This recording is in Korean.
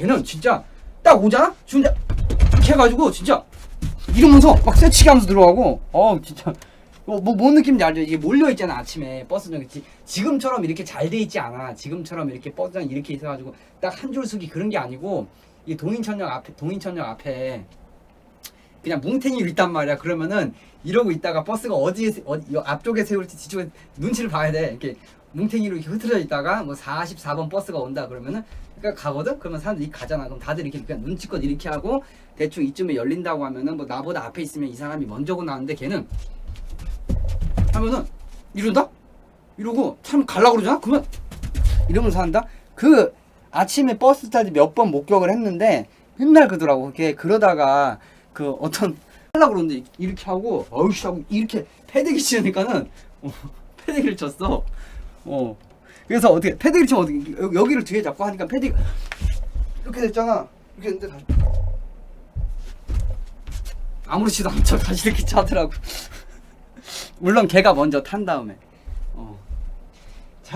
걔는 진짜 딱 오잖아? 진짜 이렇게 해가지고 진짜 이러면서 막 세치게 하면서 들어가고. 어 진짜. 뭐, 뭐, 뭔 느낌인지 알죠? 이게 몰려있잖아 아침에. 버스는. 지, 지금처럼 이렇게 잘 돼 있지 않아. 지금처럼 이렇게 버스장 이렇게 있어가지고 딱 한줄 서기 그런 게 아니고 이 동인천역 앞에 동인천역 앞에 그냥 뭉탱이로 있단 말이야. 그러면은 이러고 있다가 버스가 어디 요 앞쪽에 세울지 뒤쪽에 눈치를 봐야 돼. 이렇게 뭉탱이로 이렇게 흐트러져 있다가 뭐 44번 버스가 온다 그러면은 그러니까 가거든? 그러면 사람들이 가잖아. 그럼 다들 이렇게 그냥 눈치껏 이렇게 하고 대충 이쯤에 열린다고 하면은 뭐 나보다 앞에 있으면 이 사람이 먼저 오고 나는데 걔는 하면은 이런다? 이러고 참 갈라 그러잖아? 그러면 이러면서 한다? 그 아침에 버스 탈때몇번 목격을 했는데 맨날 그러더라고. 걔 그러다가 그 어떤 하려 그러는데 이렇게 하고 어우씨 하고 이렇게 패대기 치니까는 어, 패대기를 쳤어. 어. 그래서 어떻게 패대기를 치면 어떻게 여- 여기를 뒤에 잡고 하니까 패대기 이렇게 됐잖아. 이렇게 했는데 다시 아무렇지도 않죠. 다시 이렇게 차더라고. 물론 걔가 먼저 탄 다음에